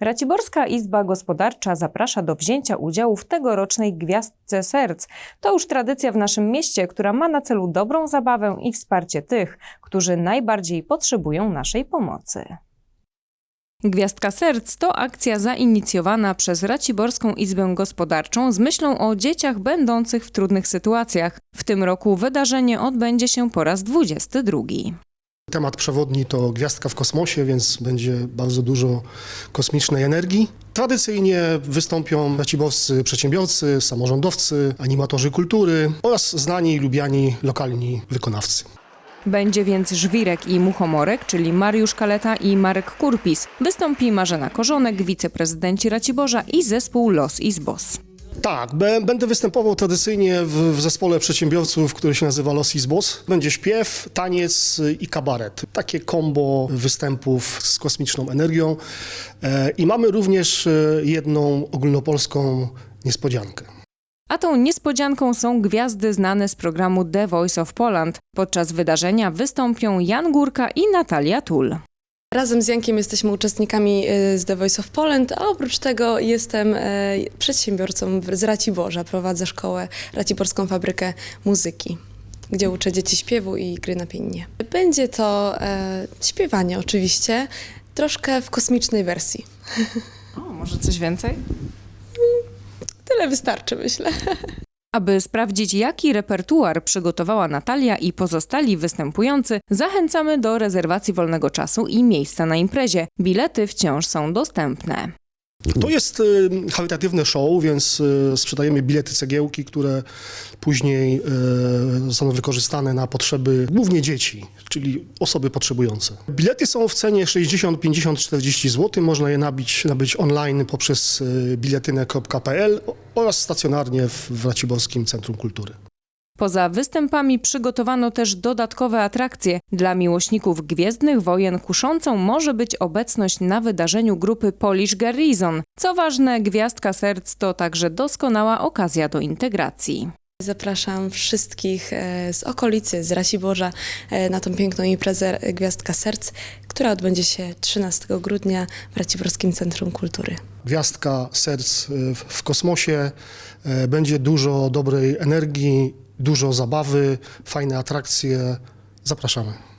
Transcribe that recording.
Raciborska Izba Gospodarcza zaprasza do wzięcia udziału w tegorocznej Gwiazdce Serc. To już tradycja w naszym mieście, która ma na celu dobrą zabawę i wsparcie tych, którzy najbardziej potrzebują naszej pomocy. Gwiazdka Serc to akcja zainicjowana przez Raciborską Izbę Gospodarczą z myślą o dzieciach będących w trudnych sytuacjach. W tym roku wydarzenie odbędzie się po raz 22. Temat przewodni to gwiazdka w kosmosie, więc będzie bardzo dużo kosmicznej energii. Tradycyjnie wystąpią raciborscy przedsiębiorcy, samorządowcy, animatorzy kultury oraz znani i lubiani lokalni wykonawcy. Będzie więc Żwirek i Muchomorek, czyli Mariusz Kaleta i Marek Kurpis. Wystąpi Marzena Korzonek, wiceprezydenci Raciborza i zespół Los Izbos. Tak, będę występował tradycyjnie w, w zespole przedsiębiorców, który się nazywa Los Izbos. Będzie śpiew, taniec i kabaret. Takie kombo występów z kosmiczną energią. E, I mamy również e, jedną ogólnopolską niespodziankę. A tą niespodzianką są gwiazdy znane z programu The Voice of Poland. Podczas wydarzenia wystąpią Jan Górka i Natalia Tul. Razem z Jankiem jesteśmy uczestnikami y, z The Voice of Poland, a oprócz tego jestem y, przedsiębiorcą z Raciborza. Prowadzę szkołę Raciborską Fabrykę Muzyki, gdzie uczę dzieci śpiewu i gry na pianinie. Będzie to e, śpiewanie oczywiście, troszkę w kosmicznej wersji. O, może coś więcej? Tyle wystarczy, myślę. Aby sprawdzić, jaki repertuar przygotowała Natalia i pozostali występujący, zachęcamy do rezerwacji wolnego czasu i miejsca na imprezie. Bilety wciąż są dostępne. To jest y, charytatywne show, więc y, sprzedajemy bilety cegiełki, które później y, zostaną wykorzystane na potrzeby głównie dzieci, czyli osoby potrzebujące. Bilety są w cenie 60, 50, 40 zł. Można je nabić, nabyć online poprzez y, biletynę.pl oraz stacjonarnie w, w Raciborskim Centrum Kultury. Poza występami przygotowano też dodatkowe atrakcje. Dla miłośników Gwiezdnych Wojen kuszącą może być obecność na wydarzeniu grupy Polish Garrison. Co ważne, Gwiazdka Serc to także doskonała okazja do integracji. Zapraszam wszystkich e, z okolicy, z Raciborza e, na tą piękną imprezę e, Gwiazdka Serc, która odbędzie się 13 grudnia w Raciborskim Centrum Kultury. Gwiazdka serc y, w, kosmosie. Będzie dużo dobrej energii, dużo zabawy, fajne atrakcje. Zapraszamy.